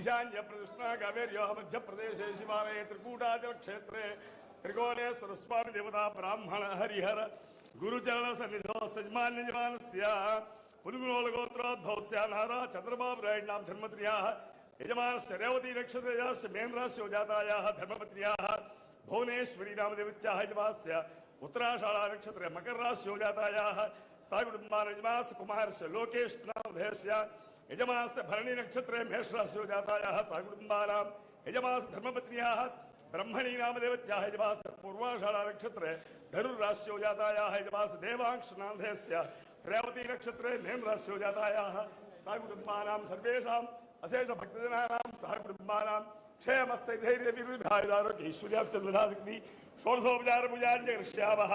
ईशान्य प्रतिष्ठा कावेर्यो मध्य प्रदेश शिवालय त्रिकूटाचल क्षेत्र त्रिकोणेश्वर स्वामी देवता ब्राह्मण हरिहर गुरुचरण सन्निधो सज्मान्य जवान पुलगुणोल गोत्रोद्भवस्या, नारा चंद्रबाब रायणाम धर्मत्रियाः यजमान रेवती नक्षत्रयाश्च मेन्द्रस्य जातायाः धर्मपत्र्याः भुवनेश्वरी नामदेवत्याः यजमास्य उत्तराषाढा नक्षत्रे मकरराश्यो जातायाः सा कुटुम्बान् यजमास्य कुमारस्य लोकेश नामधेयस्य यजमानस् भरणी नक्षत्रे मेषराशि जातायाः सहकुटुम्बानां यजमानस् धर्मपत्न्याः, ब्रह्मणी नाम नामदेवत्याः यजमानस् पूर्वाषाढा नक्षत्रे धनुर्राश्यो जातायाः देवांश देवांशनान्धस्य प्रयावती नक्षत्रे मेम राश्यो जातायाः सहकुटुम्बानां सर्वेषां अशेषभक्तजनानां सहकुटुम्बानां क्षेमस्ते धैर्यविरुद्धायुधारोग्यैश्वर्याप्चन्द्रधासक्ति षोडशोपचारपूजाञ्च कृष्यावः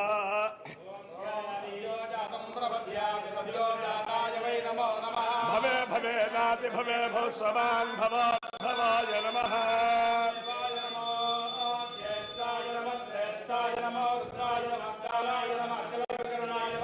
भवे भवे नाति भवे भव समान् भवा भवाय नमः अघोरेभ्यो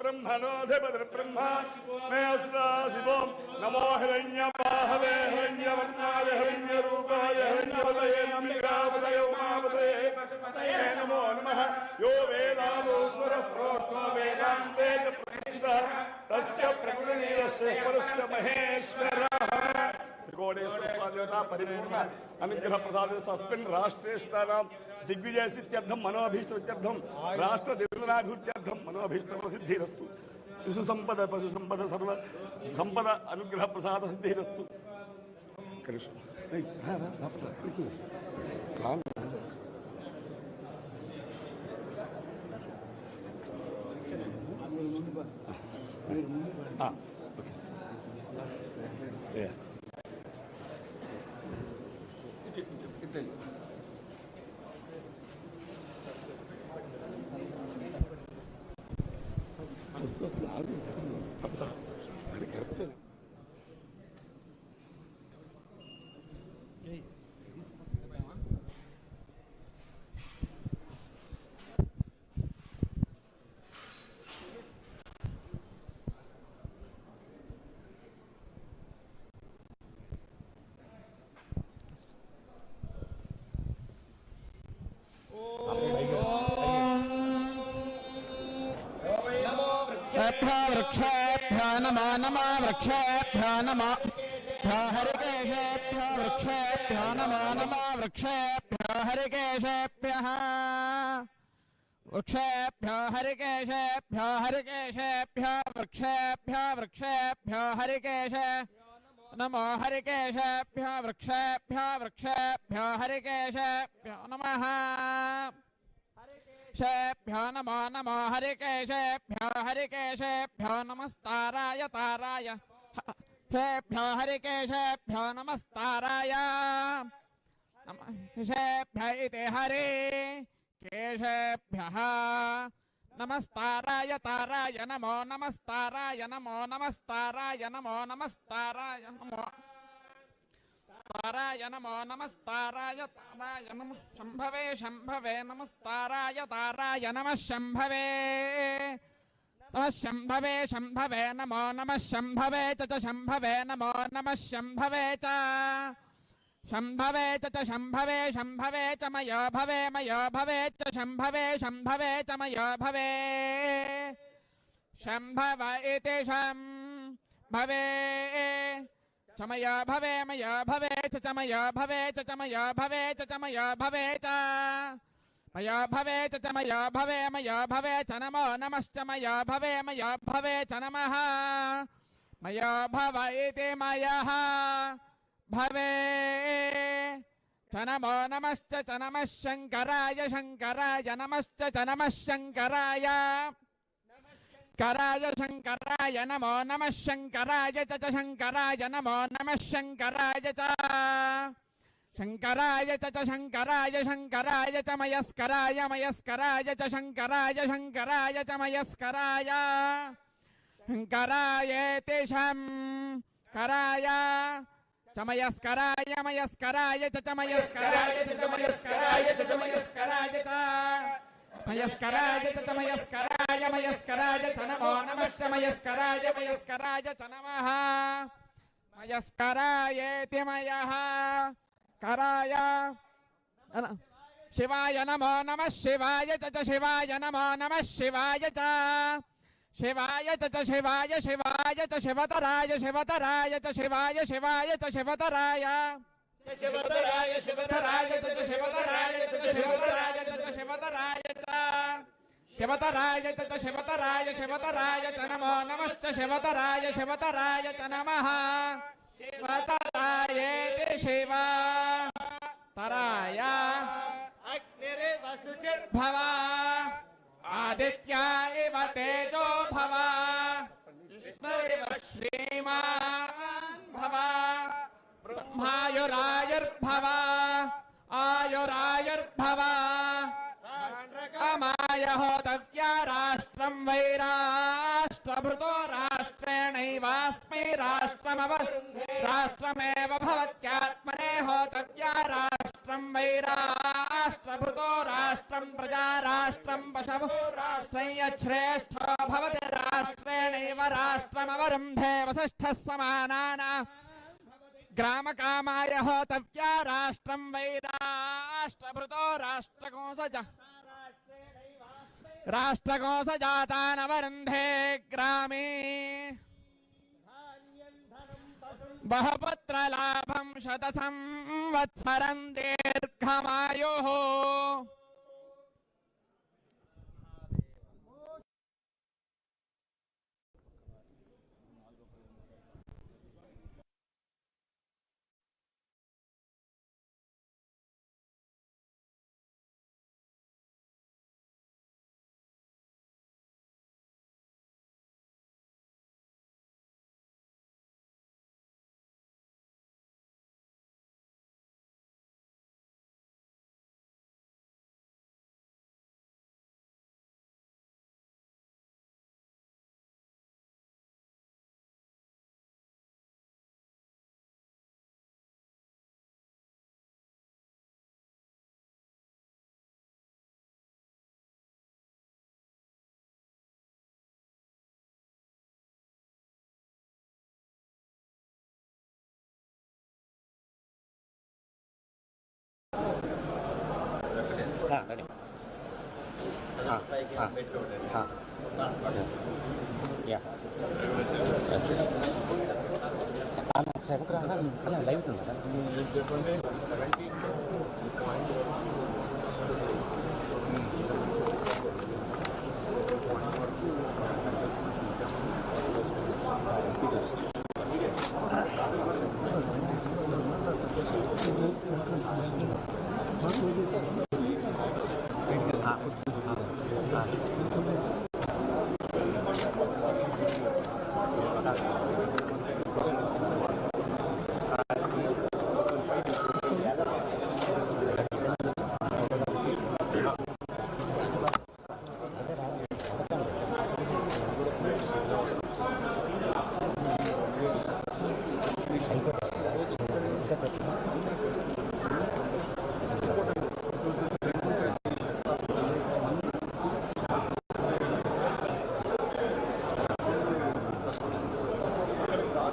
ब्रह्मणोऽधिपति ब्रह्मा मे अस्ताशिवो नमो हिरण्यबाहवे हिरण्यवर्णाय, हिरण्यरूपाय हिरण्यपदये नमिकापदय उमापदये नमो नमः। यो वेदादोस्वरः प्रोक्तो वेदान्ते च प्रतिष्ठितः ಗೋಡೇಶ್ವರ ಸ್ವಾದೇವತಾ ಪರಿಪೂರ್ಣ ಅನುಗ್ರಹ ಪ್ರಸಾದ ಸಸ್ಮಿನ್ ರಾಷ್ಟ್ರೇಷ್ಟಾನಾಂ ದಿಗ್ವಿಜಯಸಿತ್ಯರ್ಥಂ ಮನೋಭೀಷ್ಟರ್ಥಂ ರಾಷ್ಟ್ರ ದಿನಾಭಿವೃದ್ಧಿ ಮನೋಭೀಷ್ಟ ಸಿದ್ಧಿರಸ್ತು ಶಿಶು ಸಂಪದ ಪಶು ಸಂಪದ ಸರ್ವ ಸಂಪದ ಅನುಗ್ರಹ ಪ್ರಸಾದ ಸಿದ್ಧಿರಸ್ತು ಕೃಷ್ಣ ಹಾಂ 对。वृक्षेभ्यो वृक्षेभ्यो नमो नमो वृक्षेभ्यो नमो भ्यो हरिकेशेभ्यो वृक्षेभ्यो नमो नमो वृक्षेभ्यो हरिकेशेभ्यः वृक्षेभ्यो हरिकेशेभ्यो हरिकेशेभ्यो वृक्षेभ्यो वृक्षेभ्यो हरिकेश नमो हरिकेशेभ्यो वृक्षेभ्यो वृक्षेभ्यो हरिकेशेभ्यो नमः केशेभ्यो नमो नमो हरिकेशेभ्यो हरिकेशेभ्यो नमस्ताराय ताराय केशेभ्यो हरिकेशेभ्यो नमस्ताराय नमः केशेभ्य इति हरि केशेभ्यः नमस्ताराय ताराय नमो नमस्ताराय नमो नमस्ताराय नमो नमस्ताराय नमो ताराय नमो नमस्ताराय ताराय नमः शम्भवे शम्भवे नमस्ताराय ताराय नमः शम्भवे नमः शम्भवे शम्भवे नमो नमः शम्भवे च च शम्भवे नमो नमः शम्भवे च शम्भवे च च शम्भवे शम्भवे च मयो भवे मयो भवे च शम्भवे शम्भवे च मयो भवे शम्भव इति शम्भवे चमयो भवे చమయా భవే మయా భవే చమయా భవే చమయా భవే చమయా భవే చ మయా భవే చమయా భవే మయా భవే చ నమో నమశ్చమయా భవే మయా భవే చ నమ మయా భవ ఇది మయా భవే చ నమో నమశ్చ చ నమః శంకరాయ శంకరాయ నమశ్చ చ నమః శంకరాయ శంకరాయ శంకరాయ నమో నమ శంకరాయ చ శంకరాయ నమో నమ శంకరాయ చ. శంకరాయ చ శంకరాయ శంకరాయ చ మయస్కరాయ మయస్కరాయ చ శంకరాయ శంకరాయ చ మయస్కరాయ. శంకరాయేతి శం చమయస్కరాయ మయస్కరాయ చ చమయస్కరాయ చ చమయస్కరాయ చ చమయస్కరాయ చ. మయస్కరాయ తమయస్కరాయ మయస్కరాయ చనమో నమశ్చ మయస్కరాయ మయస్కరాయ చనమః మయస్కరాయేతి మయః కరాయ శివాయ నమో నమ శివాయ చ శివాయ నమో నమ శివాయ చ శివాయ చ శివాయ శివాయ చ శివతరాయ శివతరాయ చ శివాయ శివాయ చ శివతరాయ శివతరాయ శివతరాయ చ శివతరాయ చ శివతరాయ చ శివతరాయ शिवतराय चत शिवतराय शिवतराय च नमो नमश्च शिवतराय शिवतराय च नमः। शिवतरायेति शिव। तराय। अग्निर्वसुचिर्भव आदित्या इव तेजो भव। विष्णुरिव श्रीमान् भव। ब्रह्मायुरायुर्भव। आयुरायुर्भवा। अमाय होतव्या राष्ट्रं वै राष्ट्रभृतो राष्ट्रेणैवास्मै राष्ट्रमव राष्ट्रमेव होतव्या राष्ट्रं वै राष्ट्रभृतो राष्ट्रं प्रजा राष्ट्रं पशवो। राष्ट्रं यच्छ्रेष्ठो भवति राष्ट्रेणैव राष्ट्रमवरुन्धे वसिष्ठः समानाना। ग्रामकामाय होतव्या राष्ट्रं वै राष्ट्रभृतो राष्ट्रकोशज राष्ट्रकोशजातानवरुन्धे ग्रामे बहुपुत्रलाभं शतसंवत्सरं दीर्घमायुः లైవ్ ఉంటుంది సార్ చెప్పండి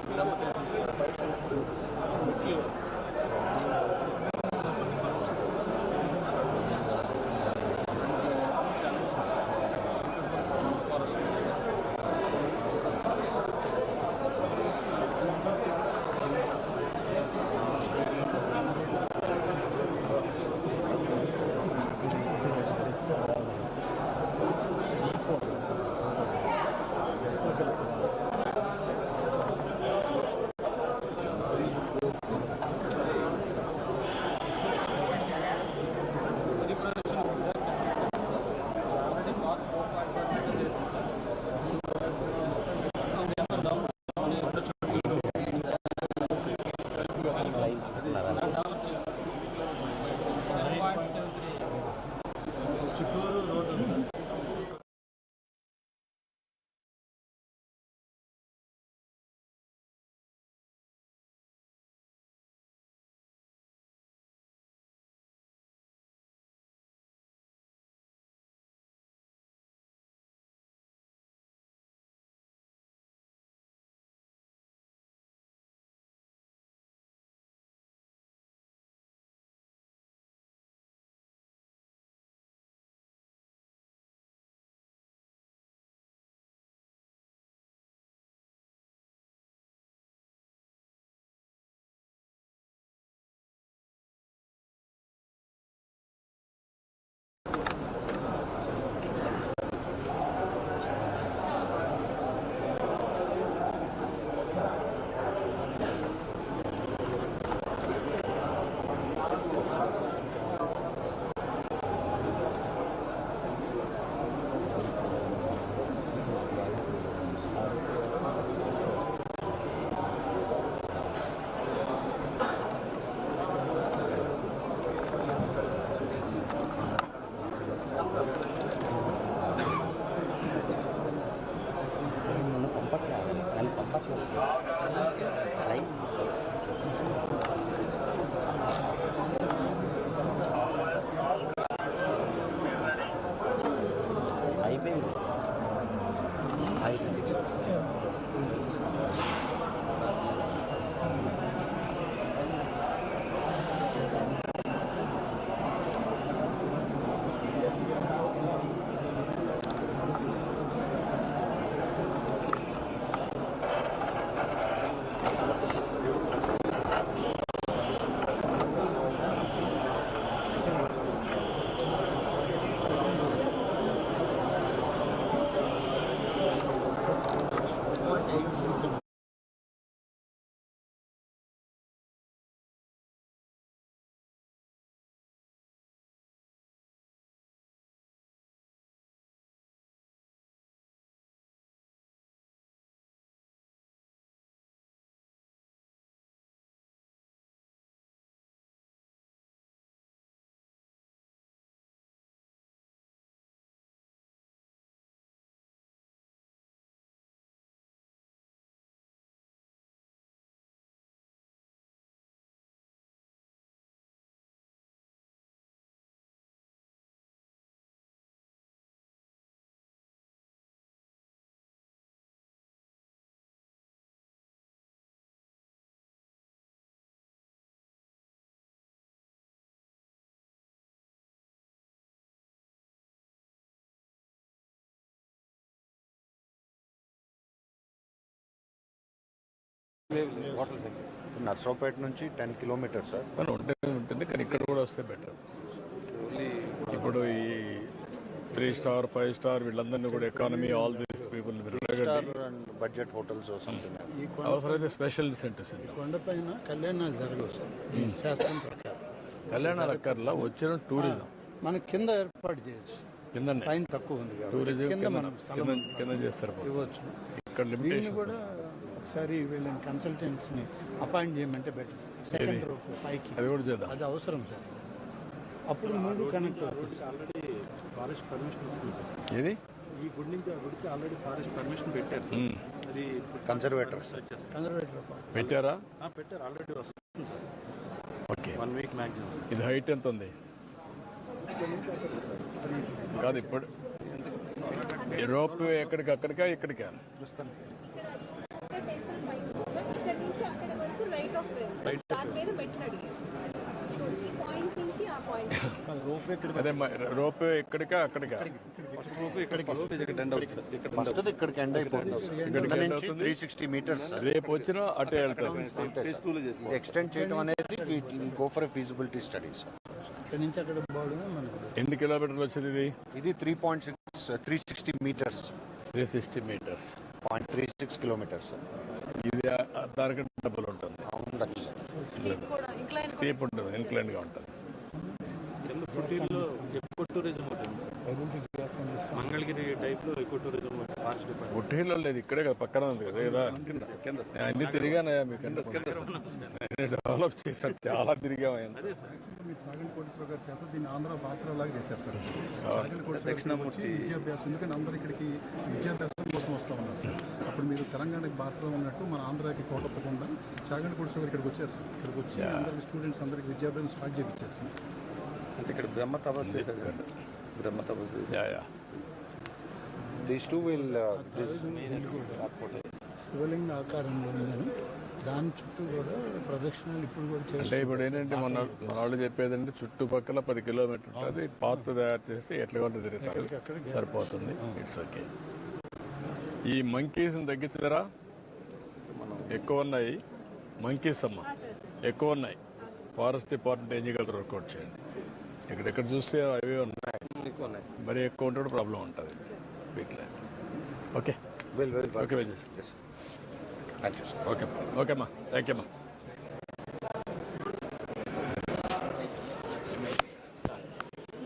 Obrigado. నర్సరావుపేట నుంచి టెన్ కిలోమీటర్స్ సార్. ఉంటే ఉంటుంది? కానీ ఇక్కడ కూడా వస్తే బెటర్ ఇప్పుడు ఈ త్రీ స్టార్ ఫైవ్ స్టార్ వీళ్ళందరినీ కూడా economy all these people star and budget hotels something అవసరమైతే స్పెషల్ సెంటర్స్ కొండపైన కళ్యాణాలు జరగవు సార్. దీని శాస్త్రం ప్రకారం. కళ్యాణ అక్కర్లా వచ్చిన టూరిజం మనం కింద ఏర్పాటు చేయొచ్చు. కింద పైన తక్కువ ఉంది టూరిజం కింద మనం కింద చేస్తారు. ఇవ్వచ్చు. ఇక్కడ దీన్ని లిమిటేషన్స్ కూడా ఒకసారి వీళ్ళని కన్సల్టెంట్స్ని అపాయింట్ చేయమంటే బెటర్ సెకండ్ రోప్ పైకి. అది కూడా చేద్దాం. అది అవసరం సార్. అప్పుడు మూడు కనెక్ట్ అవుతుంది ఆల్రెడీ ఫారెస్ట్ పర్మిషన్ వస్తుంది సార్. ఏది? ఈ గుడి నుంచి ఆ గుడికి ఆల్రెడీ ఫారెస్ట్ పర్మిషన్ పెట్టారు సార్. అది కన్సర్వేటర్స్ కన్జర్వేటర్ ఆఫ్ పెట్టారా? పెట్టారు. ఆల్రెడీ వస్తుంది sir. Okay. One week maximum ఇది హైట్ ఎంత ఉంది? కాదు ఇప్పుడు రోప్ ఎక్కడికి అక్కడికా ఇక్కడికా? ఇక్కడ నుంచి అక్కడ వరకు రైట్ ఆఫ్ వే ఉంది. దాని మీద మెట్లు అడిగారు సో ఈ పాయింట్ నుంచి ఆ పాయింట్ అదే రోప్ ఎక్కడికా అక్కడికా? ఫస్ట్ ఇక్కడికి ఎండ్ అయిపోతుంది. ఇక్కడికి ఇక్కడ end నుంచి అవుతుంది? త్రీ సిక్స్టీ మీటర్స్ రేపు వచ్చినా అటే వెళ్తారు. ఎక్స్టెండ్ చేయడం అనేది గో ఫర్ ఫీజిబిలిటీ స్టడీస్ ఇక్కడ నుంచి అక్కడ పోవడమే మనకు. ఎన్ని కిలోమీటర్లు వచ్చింది ఇది? ఇది three point six three sixty metres three sixty metres point three six kilometres ఇది దానికంటే డబ్బులు ఉంటుంది. ఇంక్లైన్ స్టీప్ ఉంటుంది ఉంటుంది. కుటీల్లో ఎక్కువ టూరిజం ఉంటుంది సార్. మంగళగిరి టైప్లో ఎక్కువ టూరిజం ఉంటుంది లేదు ఇక్కడే కదా పక్కన ఉంది కదా కదా నేను అన్ని తిరిగానయ్యా మీకు డెవలప్ చేశాను చాలా తిరిగామయ్యా. దీన్ని ఆంధ్ర భాషలాగా చేశారు సార్. విద్యాభ్యాసం ఎందుకంటే అందరూ ఇక్కడికి విద్యాభ్యాసం కోసం వస్తా ఉన్నారు సార్. అప్పుడు మీరు తెలంగాణకి భాషలో ఉన్నట్టు మన ఆంధ్రాకి కోటప్పకుండా కోటేశ్వర గారు ఇక్కడికి వచ్చారు సార్. ఇక్కడికి వచ్చి అందరికి స్టూడెంట్స్ అందరికి విద్యాభ్యాసం స్టార్ట్ చేయించారు సార్. అంటే ఇక్కడ బ్రహ్మ తపస్సు చేశారు కదా. సార్. బ్రహ్మ తపస్సు. చేశారు. Yeah. Yeah these two will Shivalinga ఆకారంలో ఉందని. దాని చుట్టూ కూడా ప్రదక్షిణాలు ఇప్పుడు కూడా అంటే ఇప్పుడు ఏంటంటే మన వాళ్ళు చెప్పేది అంటే చుట్టుపక్కల పది కిలోమీటర్ ఉంటుంది. పాత తయారు చేసి ఎట్లా కొంటే తిరుగుతారు సరిపోతుంది. ఇట్స్ ఓకే ఈ మంకీస్ని తగ్గించలేరా ఎక్కువ ఉన్నాయి. మంకీస్ అమ్మ. ఎక్కువ ఉన్నాయి. ఫారెస్ట్ డిపార్ట్మెంట్ ఏం చేయగలరు? వర్కౌట్ చేయండి. ఎక్కడెక్కడ చూస్తే అవి ఉన్నాయి. మరి ఎక్కువ ఉంటే ప్రాబ్లం ఉంటుంది. వీటిలో. Okay. Well well okay thank you sir okay okay అమ్మా థ్యాంక్ యూ అమ్మా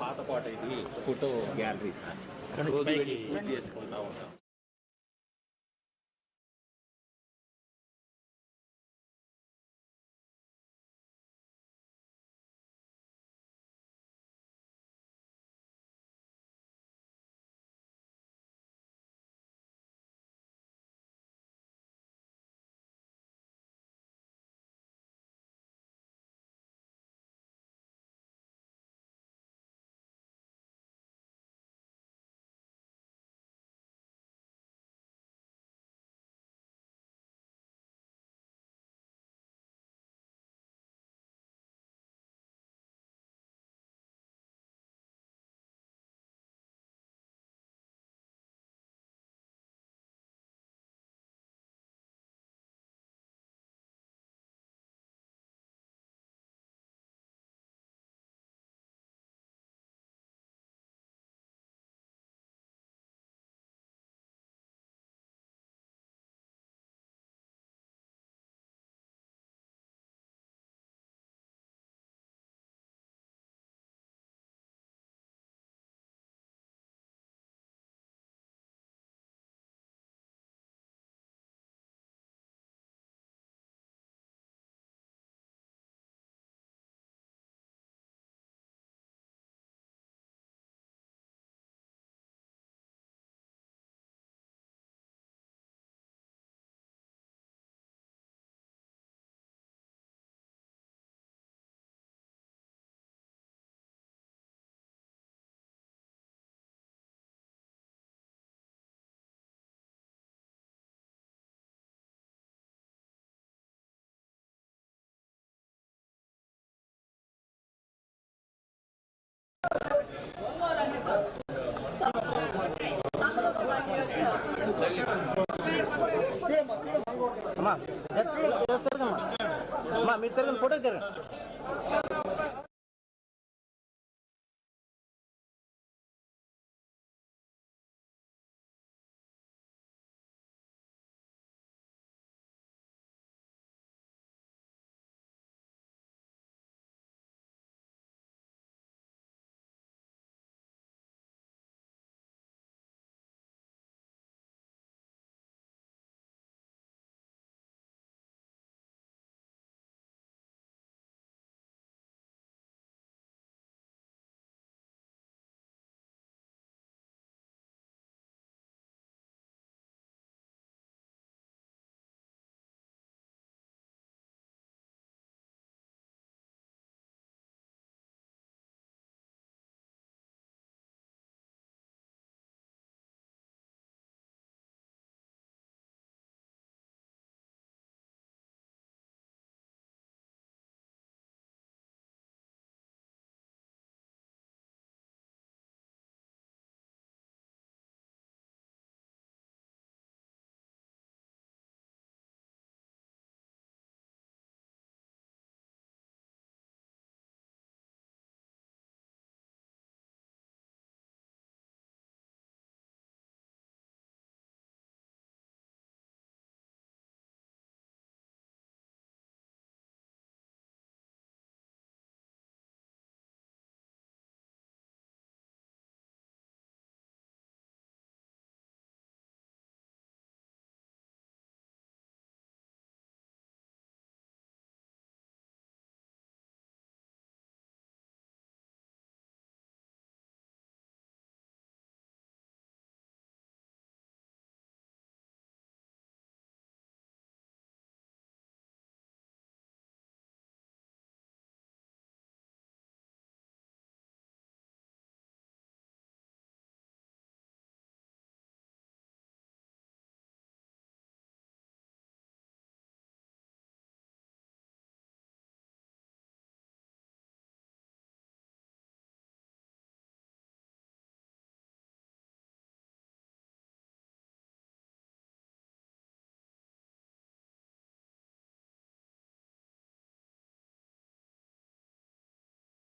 పాతపాట ఇది ఫోటో గ్యాలరీ సార్ రోజు వెళ్ళి చేసుకుంటా ఉంటాం. అమ్మా మీరు తిరగండి ఫోటో తిరగండి